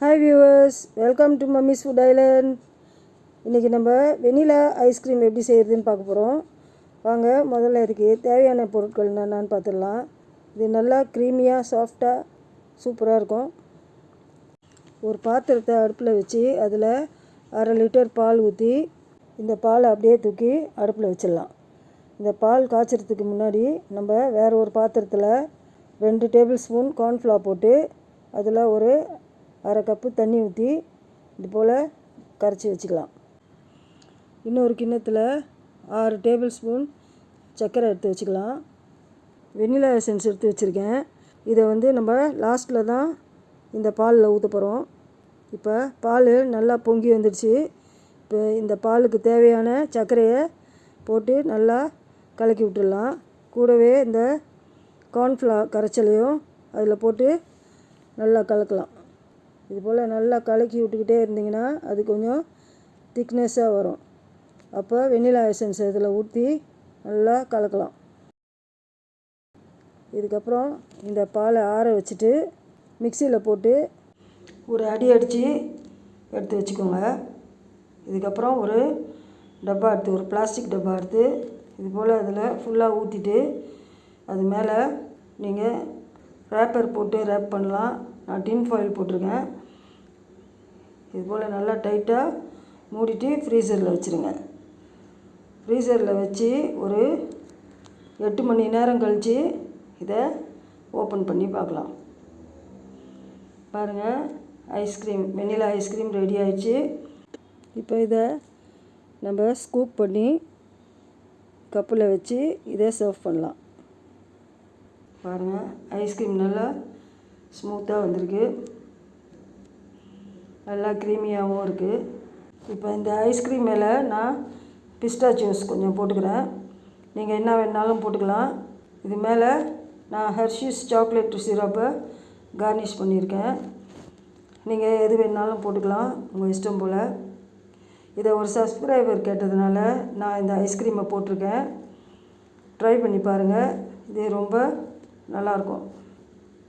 Welcome to mummy's food island இன்றைக்கி நம்ம vanilla ice cream எப்படி செய்கிறதுன்னு பார்க்க போகிறோம் வாங்க முதல்ல இதுக்கு தேவையான பொருட்கள் என்னென்னு பார்த்துடலாம். இது நல்லா க்ரீமியாக சாஃப்டாக சூப்பராக இருக்கும். ஒரு பாத்திரத்தை அடுப்பில் வச்சு அதில் அரை லிட்டர் பால் ஊற்றி இந்த பாலை அப்படியே தூக்கி அடுப்பில் வச்சிடலாம். இந்த பால் காய்ச்சறதுக்கு முன்னாடி நம்ம வேறு ஒரு பாத்திரத்தில் ரெண்டு டேபிள் ஸ்பூன் கார்ன்ஃப்ளா போட்டு அதில் ஒரு அரை கப்பு தண்ணி ஊற்றி இது போல் கரைச்சி வச்சுக்கலாம். இன்னொரு கிண்ணத்தில் ஆறு டேபிள் ஸ்பூன் சர்க்கரை எடுத்து வச்சுக்கலாம். வெண்ணிலா எசன்ஸ் எடுத்து வச்சுருக்கேன். இதை வந்து நம்ம லாஸ்ட்டில் தான் இந்த பாலில் ஊற்ற போகிறோம் இப்போ பால் நல்லா பொங்கி வந்துடுச்சு. இப்போ இந்த பாலுக்கு தேவையான சர்க்கரையை போட்டு நல்லா கலக்கி விட்டுடலாம். கூடவே இந்த கார்ன்ஃப்ளா கரைச்சலையும் அதில் போட்டு நல்லா கலக்கலாம். இது போல் நல்லா கலக்கி விட்டுக்கிட்டே இருந்தீங்கன்னா அது கொஞ்சம் திக்னஸ்ஸாக வரும். அப்போ வெண்ணிலா எசன்ஸ் இதில் ஊற்றி நல்லா கலக்கலாம். இதுக்கப்புறம் இந்த பாலை ஆற வச்சுட்டு மிக்சியில் போட்டு ஒரு அடி அடித்து எடுத்து வச்சுக்கோங்க. இதுக்கப்புறம் ஒரு டப்பா எடுத்து ஒரு பிளாஸ்டிக் டப்பா எடுத்து இது போல் அதில் ஃபுல்லாக ஊற்றிட்டு அது மேலே நீங்கள் ரேப்பர் போட்டு ரேப் பண்ணலாம். நான் டின் ஃபாயில் போட்டிருக்கேன். இது போல் நல்லா டைட்டாக மூடிட்டு ஃப்ரீசரில் வச்சுருங்க. ஃப்ரீசரில் வச்சு ஒரு எட்டு மணி நேரம் கழித்து இதை ஓப்பன் பண்ணி பார்க்கலாம். பாருங்கள் ஐஸ்கிரீம் வெண்ணிலா ஐஸ்கிரீம் ரெடி ஆயிடுச்சு. இப்போ இதை நம்ம ஸ்கூப் பண்ணி கப்பில் வச்சு இதை சர்வ் பண்ணலாம். பாருங்கள் ஐஸ்கிரீம் நல்லா ஸ்மூத்தாக வந்திருக்கு. நல்லா க்ரீமியாகவும் இருக்குது இப்போ இந்த ஐஸ்கிரீம் மேலே நான் பிஸ்டா ஜூஸ் கொஞ்சம் போட்டுக்கிறேன். நீங்கள் என்ன வேணாலும் போட்டுக்கலாம். இது மேலே நான் ஹெர்ஷீஸ் சாக்லேட் சிரப்பை கார்னிஷ் பண்ணியிருக்கேன். நீங்கள் எது வேணாலும் போட்டுக்கலாம் உங்கள் இஷ்டம் போல். இதை ஒரு சப்ஸ்கிரைபர் கேட்டதுனால நான் இந்த ஐஸ்கிரீமை போட்டிருக்கேன். ட்ரை பண்ணி பாருங்கள் இது ரொம்ப நல்லாயிருக்கும்